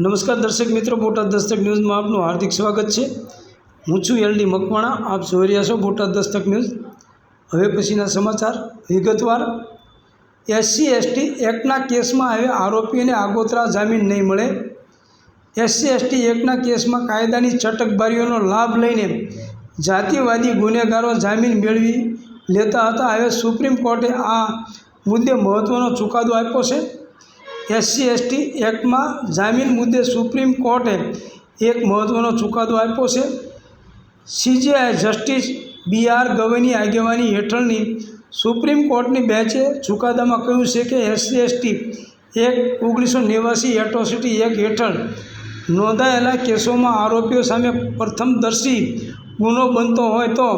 નમસ્કાર દર્શક મિત્રો, બોટાદ દસ્તક ન્યૂઝમાં આપનું હાર્દિક સ્વાગત છે. હું છું એલડી મકવાણા, આપ જોઈ રહ્યા છો બોટાદ દસ્તક ન્યૂઝ. હવે પછીના સમાચાર, વિગતવાર. એસસી, એસટી એક્ટના કેસમાં હવે આરોપીને આગોતરા જામીન નહીં મળે. એસસી, એસટી એક્ટના કેસમાં કાયદાની ચટકબારીઓનો લાભ લઈને જાતિવાદી ગુનેગારો જામીન મેળવી લેતા હતા. હવે સુપ્રીમ કોર્ટે આ મુદ્દે મહત્ત્વનો ચુકાદો આપ્યો છે. એસસી એસટી એક્ટમાં જામીન મુદ્દે સુપ્રીમ કોર્ટે એક મહત્ત્વનો ચુકાદો આપ્યો છે. સીજેઆઈ જસ્ટિસ બી આર ગવઈની આગેવાની હેઠળની સુપ્રીમ કોર્ટની બેંચે ચુકાદામાં કહ્યું છે કે એસસી એસટી એક ઓગણીસો નેવાસી એટ્રોસિટી એક હેઠળ નોંધાયેલા કેસોમાં આરોપીઓ સામે પ્રથમદર્શી ગુનો બનતો હોય તો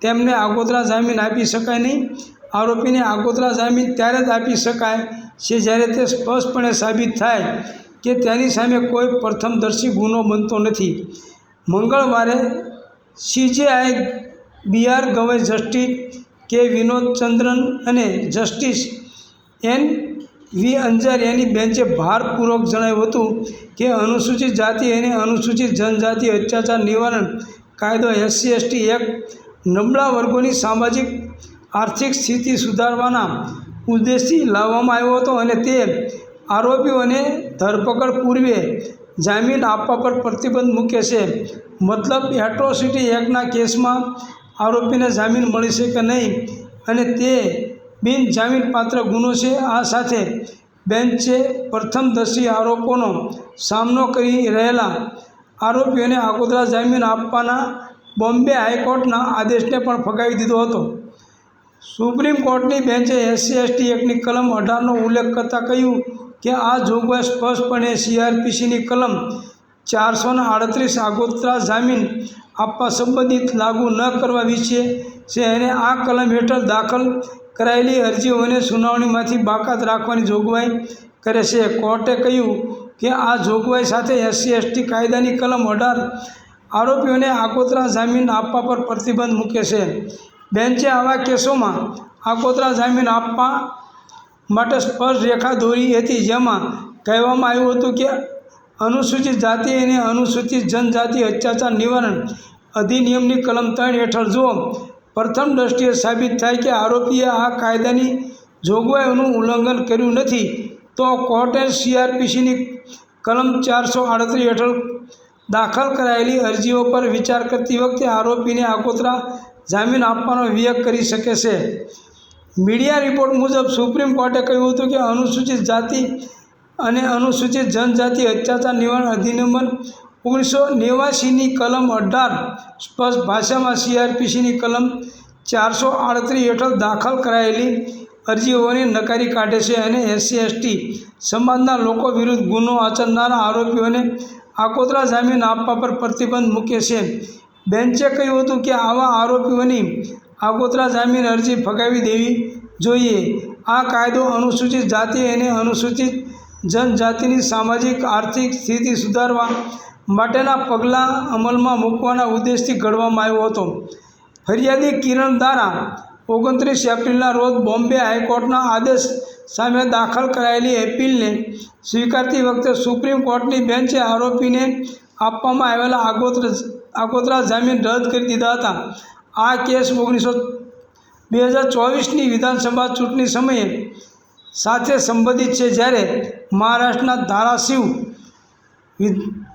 તેમને આગોતરા જામીન આપી શકાય નહીં. આરોપીને આગોતરા જામીન ત્યારે જ આપી શકાય છે જ્યારે તે સ્પષ્ટપણે સાબિત થાય કે તેની સામે કોઈ પ્રથમદર્શી ગુનો બનતો નથી. મંગળવારે CJI B R Gavai justice K Vinod Chandran અને જસ્ટિસ એન વી અંજારિયાની બેન્ચે ભારપૂર્વક જણાવ્યું હતું કે અનુસૂચિત જાતિ અને અનુસૂચિત જનજાતિ અત્યાચાર નિવારણ કાયદો એસસી, એસટી એક્ટ નબળા વર્ગોની સામાજિક આર્થિક સ્થિતિ સુધારવાના ઉદ્દેશથી લાવવામાં આવ્યો હતો અને તે આરોપીઓને ધરપકડ પૂર્વે જામીન આપવા પર પ્રતિબંધ મૂકે છે. મતલબ એટ્રોસિટી એક્ટના કેસમાં આરોપીને જામીન મળી શકે નહીં અને તે બિનજામીનપાત્ર ગુનો છે. આ સાથે બેન્ચે પ્રથમદર્શી આરોપોનો સામનો કરી રહેલા આરોપીઓને આગોતરા જામીન આપવાના બોમ્બે હાઈકોર્ટના આદેશને પણ ફગાવી દીધો હતો. સુપ્રીમ કોર્ટની બેન્ચે એસસી, એસટી એક્ટની કલમ અઢારનો ઉલ્લેખ કરતાં કહ્યું કે આ જોગવાઈ સ્પષ્ટપણે સીઆરપીસીની કલમ ચારસો ને આડત્રીસ આગોતરા જામીન આપવા સંબંધિત લાગુ ન કરવા વિશે છે અને આ કલમ હેઠળ દાખલ કરાયેલી અરજીઓને સુનાવણીમાંથી બાકાત રાખવાની જોગવાઈ કરે છે. કોર્ટે કહ્યું કે આ જોગવાઈ સાથે એસસી, એસટી કાયદાની કલમ અઢાર આરોપીઓને આગોતરા જામીન આપવા પર પ્રતિબંધ મૂકે છે. બેન્ચે આવા કેસોમાં આગોતરા જામીન આપવા માટે સ્પષ્ટ રેખા દોરી હતી, જેમાં કહેવામાં આવ્યું હતું કે અનુસૂચિત જાતિ અને અનુસૂચિત જનજાતિ અત્યાચાર નિવારણ અધિનિયમની કલમ ત્રણ હેઠળ જો પ્રથમ દ્રષ્ટિએ સાબિત થાય કે આરોપીએ આ કાયદાની જોગવાઈઓનું ઉલ્લંઘન કર્યું નથી, તો કોર્ટે સીઆરપીસીની કલમ ચારસો આડત્રીસ હેઠળ દાખલ કરાયેલી અરજીઓ પર વિચાર કરતી વખતે આરોપીને આગોતરા જામીન આપવાનો વિવેક કરી શકે છે. મીડિયા રિપોર્ટ મુજબ સુપ્રીમ કોર્ટે કહ્યું હતું કે અનુસૂચિત જાતિ અને અનુસૂચિત જનજાતિ અત્યાચાર નિવારણ અધિનિયમ ઓગણીસો નેવાસીની કલમ અઢાર સ્પષ્ટ ભાષામાં સીઆરપીસીની કલમ ચારસો આડત્રીસ હેઠળ દાખલ કરાયેલી અરજીઓને નકારી કાઢે છે અને એસસી, એસટી સમાજના લોકો વિરુદ્ધ ગુનો આચરનારા આરોપીઓને આકોતરા જામીન આપવા પર પ્રતિબંધ મૂકે છે. બેન્ચે કહ્યું હતું કે આવા આરોપીઓની આગોતરા જામીન અરજી ફગાવી દેવી જોઈએ. આ કાયદો અનુસૂચિત જાતિ અને અનુસૂચિત જનજાતિની સામાજિક, આર્થિક સ્થિતિ સુધારવા માટેના પગલાં અમલમાં મૂકવાના ઉદ્દેશથી ઘડવામાં આવ્યો હતો. ફરિયાદી કિરણ દ્વારા ઓગણત્રીસ એપ્રિલના રોજ બોમ્બે હાઈકોર્ટના આદેશ સામે દાખલ કરાયેલી એપીલને સ્વીકારતી વખતે સુપ્રીમ કોર્ટની બેન્ચે આરોપીને આપવામાં આવેલા આગોતરા આગોતરા જામીન રદ કરી દીધા હતા. આ કેસ ઓગણીસો બે હજાર ચોવીસની વિધાનસભા ચૂંટણી સમયે સાથે સંબંધિત છે જ્યારે મહારાષ્ટ્રના ધારાશિવ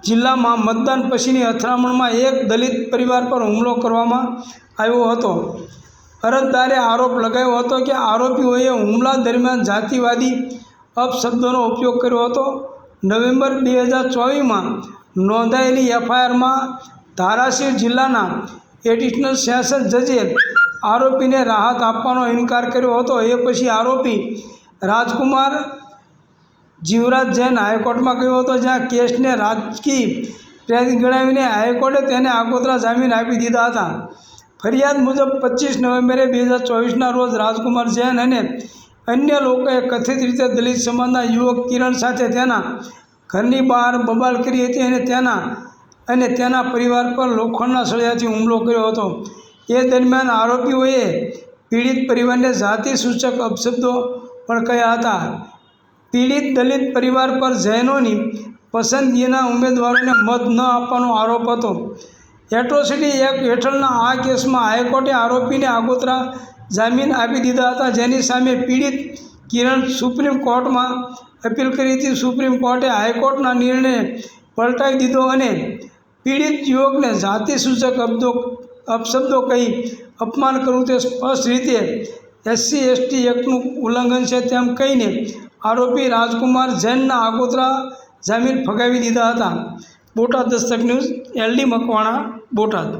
જિલ્લામાં મતદાન પછીની અથડામણમાં એક દલિત પરિવાર પર હુમલો કરવામાં આવ્યો હતો. અરજદારે આરોપ લગાવ્યો હતો કે આરોપીઓએ હુમલા દરમિયાન જાતિવાદી અપશબ્દોનો ઉપયોગ કર્યો હતો. નવેમ્બર બે હજાર ચોવીસમાં નોંધાયેલી એફઆઈઆરમાં ધારાશિવ જિલ્લાના એડિશનલ સેશન જજે આરોપીને રાહત આપવાનો ઇનકાર કર્યો હતો. એ પછી આરોપી રાજકુમાર જીવરાજ જૈન હાઈકોર્ટમાં ગયો હતો, જ્યાં કેસને રાજકીય પ્રેરિત ગણાવીને હાઈકોર્ટે તેને આગોતરા જામીન આપી દીધા હતા. ફરિયાદ મુજબ પચીસ નવેમ્બરે બે હજાર ચોવીસના રોજ રાજકુમાર જૈન અને અન્ય લોકોએ કથિત રીતે દલિત સમાજના યુવક કિરણ સાથે તેના ઘરની બહાર બબાલ કરી હતી અને તેના અને તેના પરિવાર પર લોખંડના સળિયાથી હુમલો કર્યો હતો. એ દરમિયાન આરોપીઓએ પીડિત પરિવારને જાતિસૂચક અપશબ્દો પણ કહ્યા હતા. પીડિત દલિત પરિવાર પર જૈનોની પસંદગીના ઉમેદવારોને મત ન આપવાનો આરોપ હતો. એટ્રોસિટી એક્ટ હેઠળના આ કેસમાં હાઈકોર્ટે આરોપીને આગોતરા જામીન આપી દીધા હતા. જેની સામે પીડિત કિરણ સુપ્રીમ કોર્ટમાં અપીલ કરી હતી. સુપ્રીમ કોર્ટે હાઈકોર્ટના નિર્ણયને પલટાવી દીધો અને પીડિત યુવકને જાતિસૂચક અબ્દો અપશબ્દો કહી અપમાન કરવું તે સ્પષ્ટ રીતે એસસી, એસટી એક્ટનું ઉલ્લંઘન છે તેમ કહીને આરોપી રાજકુમાર જૈનના આગોતરા જામીન ફગાવી દીધા હતા. Botad Dastak news, L D Makwana, Botad.